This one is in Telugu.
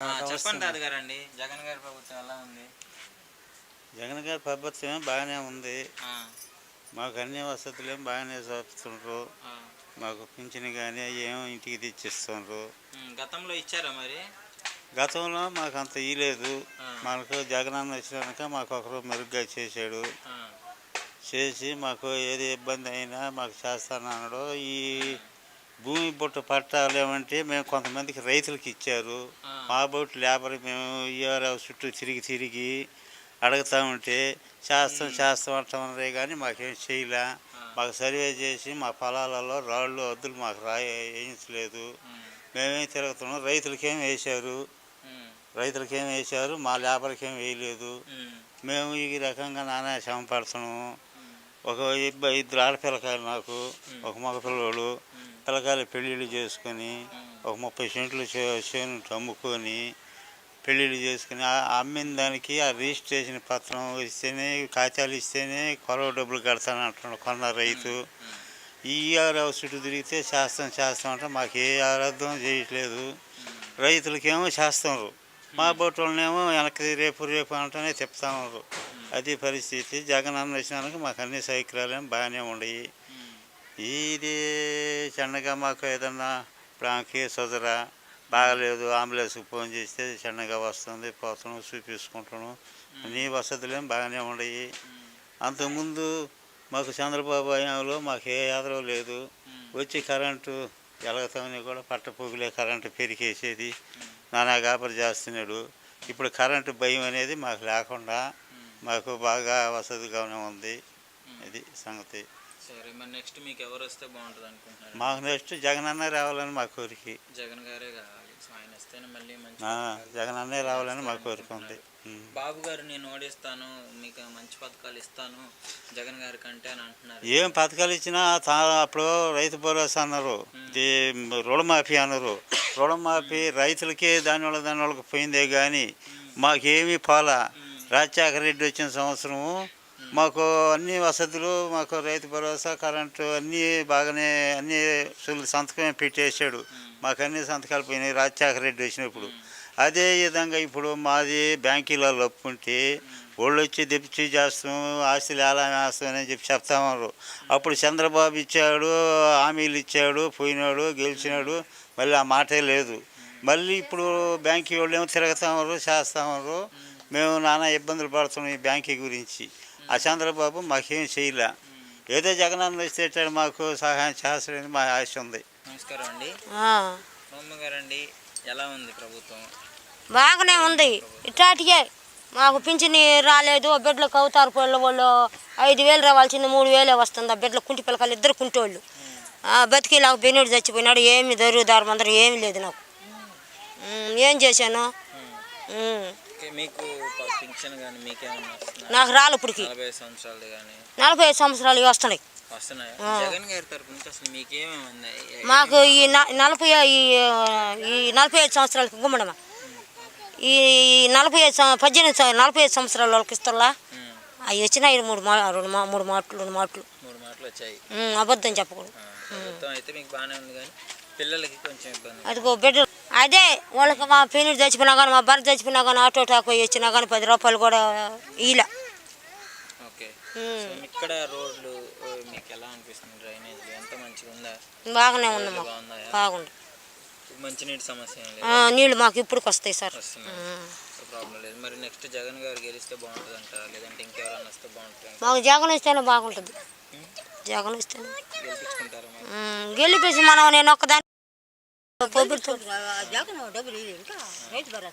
చెప్పండి గారండి జగన్ గారి ప్రభుత్వం ఎలా ఉంది? జగన్ గారి ప్రభుత్వం బాగానే ఉంది. మాకు అన్ని వసతులు ఏం బాగానే చూపుతుండ్రు ఆ. మాకు పింఛన్ కానీ ఏమో ఇంటికి తెచ్చిస్తుండ్రు. ఉమ్, గతంలో ఇచ్చారా మరి? గతంలో మాకు అంత ఇయలేదు ఆ. మనకు జగనన్న వచ్చినాక మాకు ఒకరు మెరుగ్గా చేశాడు. చేసి మాకు ఏది ఇబ్బంది అయినా మాకు చేస్తానన్నాడు. ఈ భూమి బుట్ట పట్టాలు ఏమంటే మేము కొంతమందికి రైతులకి ఇచ్చారు. మా బోట్ లేబర్ మేము ఇయ్యారు చుట్టూ తిరిగి తిరిగి అడుగుతా ఉంటే చేస్తాం చేస్తాం అంటామన్నారే కానీ మాకేం చేయలే. మాకు సర్వే చేసి మా పొలాలలో రాళ్ళు వద్దులు మాకు రా వేయించలేదు. మేమేం. తిరుగుతున్నాం? రైతులకేం వేశారు? రైతులకేం వేశారు? మా లేబర్కి ఏం వేయలేదు మేము ఈ రకంగా నానా శ్రమ పడుతున్నాము. ఒక ఇద్దరు ఆడపిల్లకాయలు నాకు ఒక మగ పిల్లలు ఉమ్, పిల్లకాయలు పెళ్ళిళ్ళు చేసుకొని ఒక ముప్పై సెంట్లు చేను అమ్ముకొని పెళ్ళిళ్ళు చేసుకుని అమ్మిన దానికి ఆ రిజిస్ట్రేషన్ పత్రం ఇస్తేనే కాగితాలు ఇస్తేనే కొరవ డబ్బులు కడతాను అంటున్నాడు కొన్న రైతు. ఈ ఆరావు చుట్టూ తిరిగితే చేస్తాం చేస్తాం అంటే మాకు ఏ ఆరాధన చేయట్లేదు. రైతులకేమో చేస్తున్నారు మా బొట్టులనేమో వెనక్కి రేపు రేపు అంటేనే చెప్తా ఉన్నారు. అది పరిస్థితి. జగన్ అన్న వచ్చినాక మాకు అన్ని సౌకర్యాలు బాగానే ఉమ్, ఇది చిన్నగా మాకు ఏదన్నా ప్రాంకి సుదర బాగలేదు అంబులెన్స్కి ఫోన్ చేస్తే చిన్నగా వస్తుంది పోతున్నాం చూపించుకుంటున్నాం. అన్ని వసతులేం బాగానే ఉమ్, అంతకుముందు మాకు చంద్రబాబు హయాంలో మాకు ఏ ఆదరవు లేదు. వచ్చి కరెంటు ఎలగతామని కూడా పట్టపోగులే కరెంటు పెరిగేసేది. నానా గాబరి చేస్తున్నాడు. ఇప్పుడు కరెంటు భయం అనేది మాకు లేకుండా మాకు బాగా వసతిగానే ఉంది. ఇది సంగతి. సరే మరి నెక్స్ట్ మీకు ఎవరు వస్తే బాగుంటుంది అనుకుంటున్నారు? మాకు నెక్స్ట్ జగనన్న రావాలని మా కోరిక. జగన్ గారే కావాలి. సో ఆయన వస్తేనే మళ్ళీ మంచి ఆ, జగనన్నే రావాలని మా కోరిక ఉంది. బాబు గారు నేను ఓడిస్తాను మీకు మంచి పథకాలు ఇస్తాను జగన్ గారి కంటే అని అంటున్నారు. ఏం పథకాలు ఇచ్చినా తా అప్పుడు రైతు భరోసా అన్నారు. రుణమాఫీ అన్నారు. రుణమాఫీ రైతులకే దానివల్ల దానివల్ల పోయిందే కానీ మాకేమీ పోలా. రాజశేఖర రెడ్డి వచ్చిన సంవత్సరము మాకు అన్ని వసతులు మాకు రైతు భరోసా కరెంటు అన్నీ బాగానే అన్ని సంతకమే పెట్టేశాడు. మాకు అన్ని సంతకాలు పోయినాయి రాజశేఖర రెడ్డి వచ్చినప్పుడు. అదే విధంగా ఇప్పుడు మాది బ్యాంకీలలో ఒప్పుకుంటే వాళ్ళు వచ్చి తెప్పించి చేస్తాం ఆస్తులు ఎలా వేస్తామని చెప్పి చెప్తామన్నారు. అప్పుడు చంద్రబాబు ఇచ్చాడు హామీలు ఇచ్చాడు పోయినాడు గెలిచినాడు మళ్ళీ ఆ మాటే లేదు. మళ్ళీ ఇప్పుడు బ్యాంకీ వాళ్ళు ఏమో తిరుగుతామన్నారు చేస్తామన్నారు. మేము నానా ఇబ్బందులు పడుతున్నాం ఈ బ్యాంకీ గురించి. ఆ చంద్రబాబు మాకేం చేయలే. ఏదో జగనన్న వస్తే మాకు సహాయం చేస్తాడని మా ఆశ ఉంది. నమస్కారం అండి. గారండి ఎలా ఉంది ప్రభుత్వం? బాగానే ఉంది. ఇట్లాంటియే మాకు పింఛని రాలేదు బిడ్డలకు అవుతారు పిల్ల వాళ్ళు. ఐదు వేలు రావాల్సింది మూడు వేలే వస్తుంది. ఆ బిడ్డలు కుంటి పిల్లకాయలు ఇద్దరు కుంటోళ్ళు. ఆ, బతికేలాగా బెన్నుడు చచ్చిపోయినాడు. ఏమి దొరుకుదారు అందరూ ఏమి లేదు నాకు. ఏం చేశాను? నాకు రాలు ఇప్పటికి. నలభై ఐదు సంవత్సరాలు వస్తున్నాయి. మాకు ఈ నలభై ఈ ఈ నలభై ఐదు సంవత్సరాలకి గుమ్మడమా? ఈ నలభై ఐదు పద్దెనిమిది నలభై ఐదు సంవత్సరాల వాళ్ళకి ఉమ్, అవి వచ్చినాయి మూడు మా రెండు మా మూడు మాటలు రెండు మాటలు. అబద్ధం చెప్పకూడదు. ఆ, ప్రభుత్వం అయితే మీకు బాగానే ఉంది కానీ పిల్లలకి కొంచెం ఇబ్బంది. అదిగో బిడ్డ అదే వాళ్ళకి మా పీనుడు చచ్చిపోయినా కానీ మా భర్త చచ్చిపోయినా కానీ ఆటో టాక్ పోయి వచ్చినా కానీ పది రూపాయలు కూడా ఇలా ఇక్కడ రోడ్లు మీకు ఎలా అనిపిస్తుంది? డ్రైనేజ్ ఎంత మంచిగా ఉందా? బాగానే ఉంది మాకు. బాగుందా. మంచినీటి సమస్య నీళ్ళు మాకు ఇప్పుడు వస్తాయి సార్. ప్రాబ్లం లేదు. మరి నెక్స్ట్ జగన్ గారు గెలిస్తే బాగుంటుంది అంటారా లేదంటే ఇంకెవరైనా వస్తే బాగుంటుంది మాకు జగన్ ఇస్తేనే బాగుంటుంది. జగన్ ఇస్తేనే గెలిపించుకుంటారా గెలిపేసి మనం నేను ఒక్కదాన్ని Bobur tut. Ya kan orada biri değil. Hiç barat.